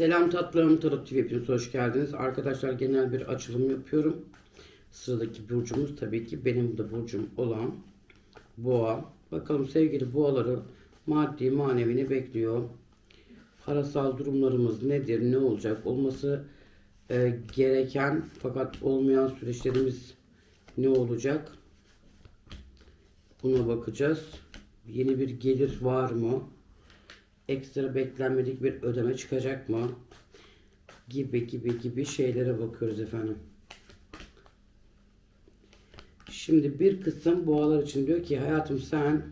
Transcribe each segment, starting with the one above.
Selam tatlım Tarot TV hepiniz hoş geldiniz. Arkadaşlar genel bir açılım yapıyorum. Sıradaki burcumuz tabii ki benim de burcum olan Boğa. Bakalım sevgili boğaları maddi manevi ne bekliyor? Parasal durumlarımız nedir? Ne olacak? Olması e, gereken fakat olmayan süreçlerimiz ne olacak? Buna bakacağız. Yeni bir gelir var mı? Ekstra beklenmedik bir ödeme çıkacak mı? Gibi gibi gibi şeylere bakıyoruz efendim. Şimdi bir kısım boğalar için diyor ki hayatım sen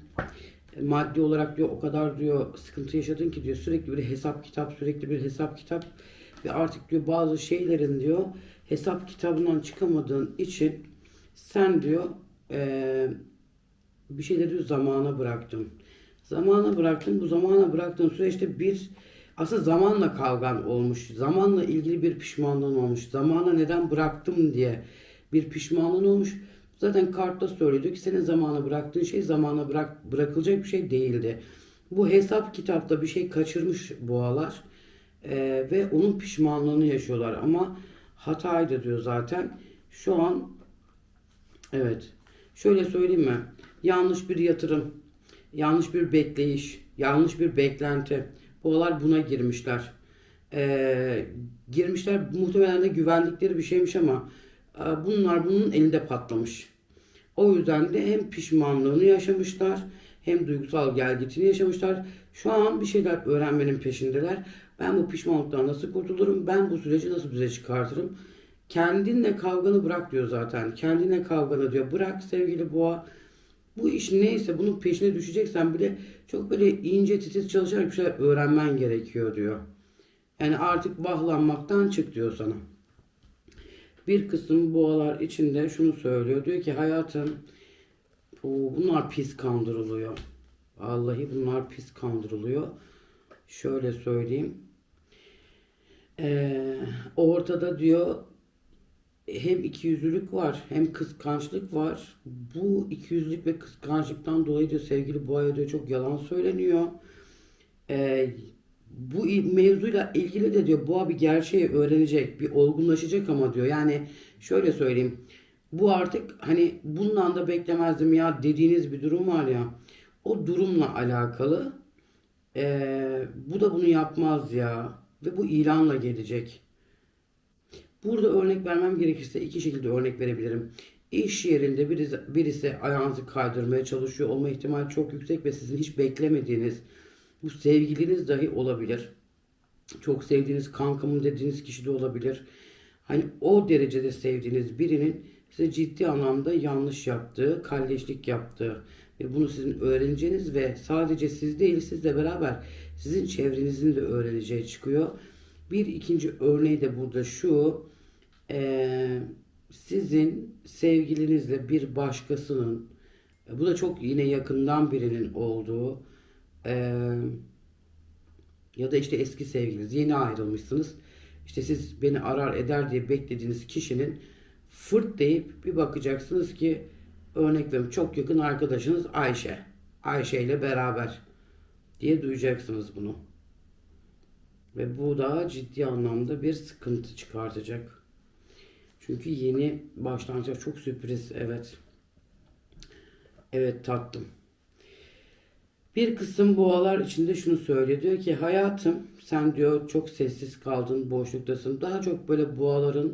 e, maddi olarak diyor o kadar diyor sıkıntı yaşadın ki diyor sürekli bir hesap kitap sürekli bir hesap kitap ve artık diyor bazı şeylerin diyor hesap kitabından çıkamadığın için sen diyor eee bir şeyleri diyor zamana bıraktın. Zamana bıraktın. Bu zamana bıraktığın süreçte bir aslında zamanla kavgan olmuş. Zamanla ilgili bir pişmanlığın olmuş. Zamana neden bıraktım diye bir pişmanlığın olmuş. Zaten kartta söylüyor ki senin zamana bıraktığın şey zamana bırak, bırakılacak bir şey değildi. Bu hesap kitapta bir şey kaçırmış boğalar. Ee, ve onun pişmanlığını yaşıyorlar. Ama hataydı diyor zaten. Şu an Evet. Şöyle söyleyeyim mi? Yanlış bir yatırım, yanlış bir bekleyiş, yanlış bir beklenti. Boğalar buna girmişler. Ee, girmişler muhtemelen de güvendikleri bir şeymiş ama e, bunlar bunun elinde patlamış. O yüzden de hem pişmanlığını yaşamışlar hem duygusal gelgitini yaşamışlar. Şu an bir şeyler öğrenmenin peşindeler. Ben bu pişmanlıktan nasıl kurtulurum? Ben bu süreci nasıl düze çıkartırım? Kendinle kavganı bırak diyor zaten. Kendine kavganı diyor. Bırak sevgili boğa. Bu iş neyse bunun peşine düşeceksen bile çok böyle ince titiz çalışarak bir şeyler öğrenmen gerekiyor diyor. Yani artık bahlanmaktan çık diyor sana. Bir kısım boğalar içinde şunu söylüyor. Diyor ki hayatım bunlar pis kandırılıyor. Vallahi bunlar pis kandırılıyor. Şöyle söyleyeyim. Ee, ortada diyor hem ikiyüzlülük var hem kıskançlık var. Bu ikiyüzlülük ve kıskançlıktan dolayı diyor sevgili boğaya diyor çok yalan söyleniyor. Ee, bu mevzuyla ilgili de diyor boğa bir gerçeği öğrenecek, bir olgunlaşacak ama diyor. Yani şöyle söyleyeyim. Bu artık hani bundan da beklemezdim ya dediğiniz bir durum var ya. O durumla alakalı. Ee, bu da bunu yapmaz ya. Ve bu ilanla gelecek. Burada örnek vermem gerekirse iki şekilde örnek verebilirim. İş yerinde birisi, birisi ayağınızı kaydırmaya çalışıyor olma ihtimali çok yüksek ve sizin hiç beklemediğiniz bu sevgiliniz dahi olabilir. Çok sevdiğiniz kankamın dediğiniz kişi de olabilir. Hani o derecede sevdiğiniz birinin size ciddi anlamda yanlış yaptığı, kalleşlik yaptığı ve bunu sizin öğreneceğiniz ve sadece siz değil sizle beraber sizin çevrenizin de öğreneceği çıkıyor. Bir ikinci örneği de burada şu. Eee, sizin sevgilinizle bir başkasının bu da çok yine yakından birinin olduğu eee, ya da işte eski sevgiliniz yeni ayrılmışsınız. İşte siz beni arar eder diye beklediğiniz kişinin fırt deyip bir bakacaksınız ki örnek veriyorum çok yakın arkadaşınız Ayşe. Ayşe ile beraber diye duyacaksınız bunu. Ve bu da ciddi anlamda bir sıkıntı çıkartacak. Çünkü yeni başlangıçlar çok sürpriz. Evet. Evet tatlım. Bir kısım boğalar içinde şunu söylüyor. Diyor ki hayatım sen diyor çok sessiz kaldın, boşluktasın. Daha çok böyle boğaların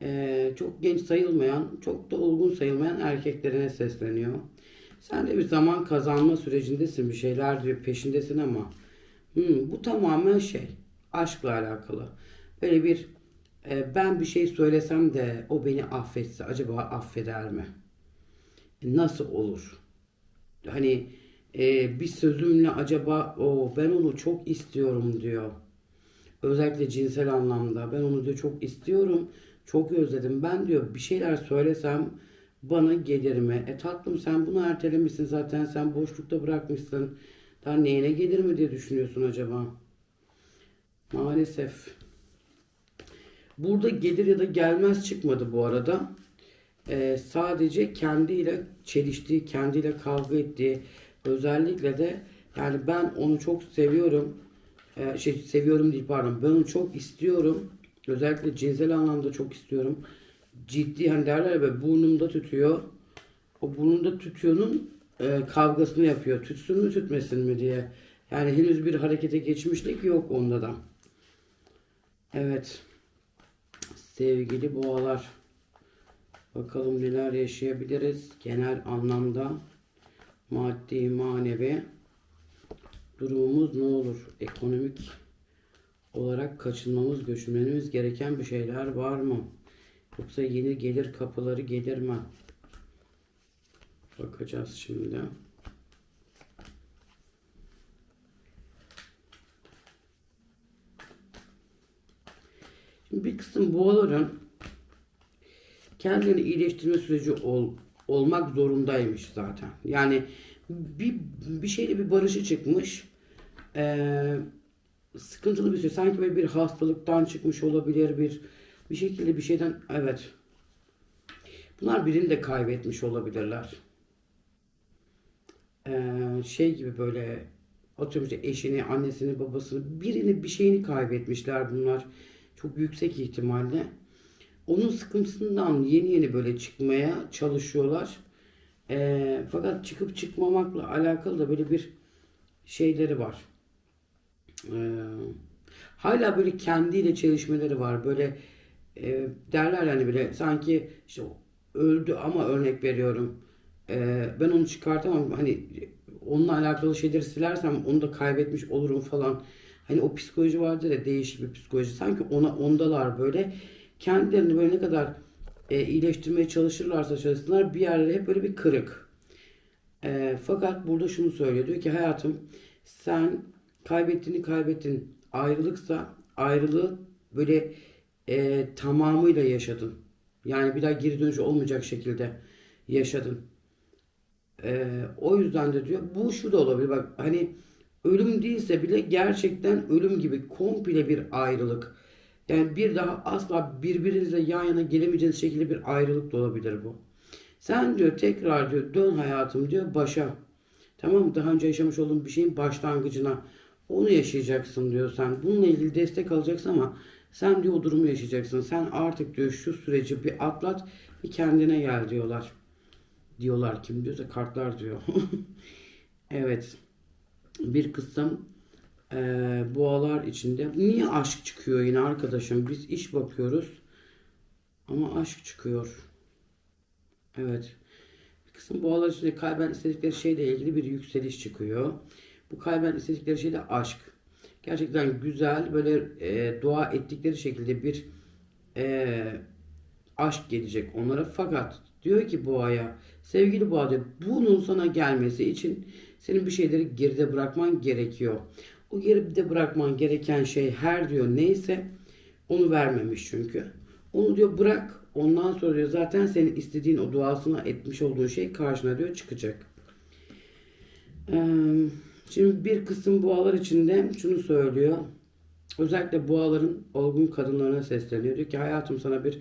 eee, çok genç sayılmayan, çok da olgun sayılmayan erkeklerine sesleniyor. Sen de bir zaman kazanma sürecindesin, bir şeyler diyor peşindesin ama hmm, bu tamamen şey, aşkla alakalı. Böyle bir e, ben bir şey söylesem de o beni affetse acaba affeder mi? E, Nasıl olur? Hani e, bir sözümle acaba o ben onu çok istiyorum diyor. Özellikle cinsel anlamda ben onu diyor çok istiyorum. Çok özledim. Ben diyor bir şeyler söylesem bana gelir mi? E tatlım sen bunu ertelemişsin zaten sen boşlukta bırakmışsın. Daha neyine gelir mi diye düşünüyorsun acaba? Maalesef. Burada gelir ya da gelmez çıkmadı bu arada. Ee, sadece kendiyle çeliştiği, kendiyle kavga ettiği, özellikle de yani ben onu çok seviyorum. e, şey seviyorum değil pardon. Ben onu çok istiyorum. Özellikle cinsel anlamda çok istiyorum. Ciddi hani derler böyle burnumda tütüyor. O burnunda tütüyor'nun e, kavgasını yapıyor. Tütsün mü tütmesin mi diye. Yani henüz bir harekete geçmişlik yok onda da. Evet. Sevgili boğalar. Bakalım neler yaşayabiliriz genel anlamda. Maddi, manevi durumumuz ne olur? Ekonomik olarak kaçınmamız, göçmemiz gereken bir şeyler var mı? Yoksa yeni gelir kapıları gelir mi? Bakacağız şimdi. Bir kısım boğaların kendini iyileştirme süreci ol, olmak zorundaymış zaten. Yani bir, bir şeyle bir barışı çıkmış. Ee, sıkıntılı bir şey. Sanki böyle bir hastalıktan çıkmış olabilir. Bir bir şekilde bir şeyden evet. Bunlar birini de kaybetmiş olabilirler. Şey gibi böyle atıyorum işte eşini, annesini, babasını birini bir şeyini kaybetmişler bunlar. Çok yüksek ihtimalle. Onun sıkıntısından yeni yeni böyle çıkmaya çalışıyorlar. Ee, fakat çıkıp çıkmamakla alakalı da böyle bir şeyleri var. Ee, hala böyle kendiyle çelişmeleri var. Böyle e, derler yani bile sanki işte öldü ama örnek veriyorum. Ee, ben onu çıkartamam. Hani onunla alakalı şeyleri silersem onu da kaybetmiş olurum falan. Hani o psikoloji vardır ya değişik bir psikoloji. Sanki ona ondalar böyle. Kendilerini böyle ne kadar e, iyileştirmeye çalışırlarsa çalışsınlar bir yerleri hep böyle bir kırık. E, fakat burada şunu söylüyor. Diyor ki hayatım sen kaybettiğini kaybettin. Ayrılıksa ayrılığı böyle e, tamamıyla yaşadın. Yani bir daha geri dönüş olmayacak şekilde yaşadın. E, o yüzden de diyor bu şu da olabilir. Bak hani ölüm değilse bile gerçekten ölüm gibi komple bir ayrılık. Yani bir daha asla birbirinizle yan yana gelemeyeceğiniz şekilde bir ayrılık da olabilir bu. Sen diyor tekrar diyor dön hayatım diyor başa. Tamam mı? Daha önce yaşamış olduğun bir şeyin başlangıcına. Onu yaşayacaksın diyor sen. Bununla ilgili destek alacaksın ama sen diyor o durumu yaşayacaksın. Sen artık diyor şu süreci bir atlat bir kendine gel diyorlar. Diyorlar kim diyorsa kartlar diyor. evet. Bir kısım e, boğalar içinde. Niye aşk çıkıyor yine arkadaşım? Biz iş bakıyoruz. Ama aşk çıkıyor. Evet. Bir kısım boğalar içinde kalben istedikleri şeyle ilgili bir yükseliş çıkıyor. Bu kalben istedikleri şey de aşk. Gerçekten güzel böyle e, dua ettikleri şekilde bir e, aşk gelecek onlara. Fakat diyor ki boğaya sevgili boğa diyor bunun sana gelmesi için senin bir şeyleri geride bırakman gerekiyor. O geride bırakman gereken şey her diyor neyse onu vermemiş çünkü. Onu diyor bırak ondan sonra diyor zaten senin istediğin o duasına etmiş olduğun şey karşına diyor çıkacak. Ee, şimdi bir kısım boğalar içinde şunu söylüyor. Özellikle boğaların olgun kadınlarına sesleniyor. Diyor ki hayatım sana bir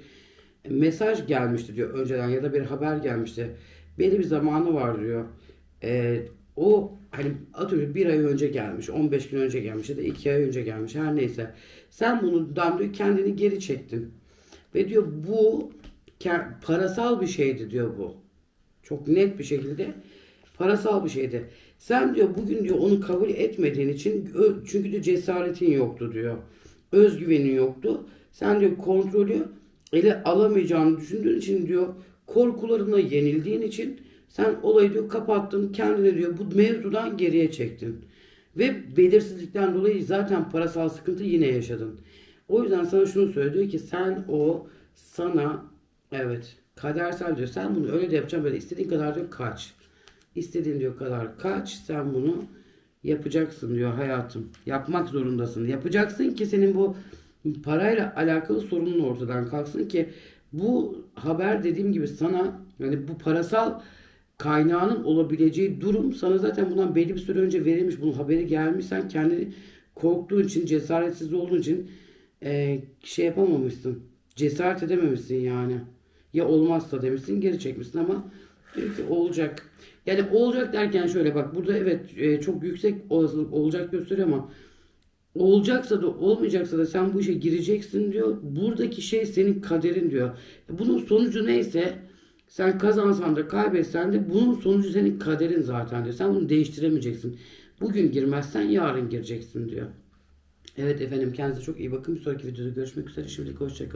mesaj gelmişti diyor önceden ya da bir haber gelmişti. Belli bir zamanı var diyor. Ee, o hani atıyorum bir ay önce gelmiş, 15 gün önce gelmiş ya da 2 ay önce gelmiş her neyse. Sen bunu diyor kendini geri çektin. Ve diyor bu parasal bir şeydi diyor bu. Çok net bir şekilde parasal bir şeydi. Sen diyor bugün diyor onu kabul etmediğin için çünkü diyor cesaretin yoktu diyor. Özgüvenin yoktu. Sen diyor kontrolü ele alamayacağını düşündüğün için diyor korkularına yenildiğin için sen olayı diyor kapattın kendini diyor bu mevzudan geriye çektin. Ve belirsizlikten dolayı zaten parasal sıkıntı yine yaşadın. O yüzden sana şunu söylüyor ki sen o sana evet kadersel diyor. Sen bunu öyle de yapacaksın böyle istediğin kadar diyor kaç. İstediğin diyor kadar kaç. Sen bunu yapacaksın diyor hayatım. Yapmak zorundasın. Yapacaksın ki senin bu parayla alakalı sorunun ortadan kalksın ki bu haber dediğim gibi sana yani bu parasal kaynağının olabileceği durum sana zaten bundan belli bir süre önce verilmiş. Bunun haberi gelmiş. Sen kendini korktuğun için, cesaretsiz olduğun için e, şey yapamamışsın. Cesaret edememişsin yani. Ya olmazsa demişsin geri çekmişsin ama diyor ki olacak. Yani olacak derken şöyle bak burada evet e, çok yüksek olasılık olacak gösteriyor ama olacaksa da olmayacaksa da sen bu işe gireceksin diyor. Buradaki şey senin kaderin diyor. Bunun sonucu neyse sen kazansan da kaybetsen de bunun sonucu senin kaderin zaten diyor. Sen bunu değiştiremeyeceksin. Bugün girmezsen yarın gireceksin diyor. Evet efendim kendinize çok iyi bakın. Bir sonraki videoda görüşmek üzere. Şimdilik hoşçakalın.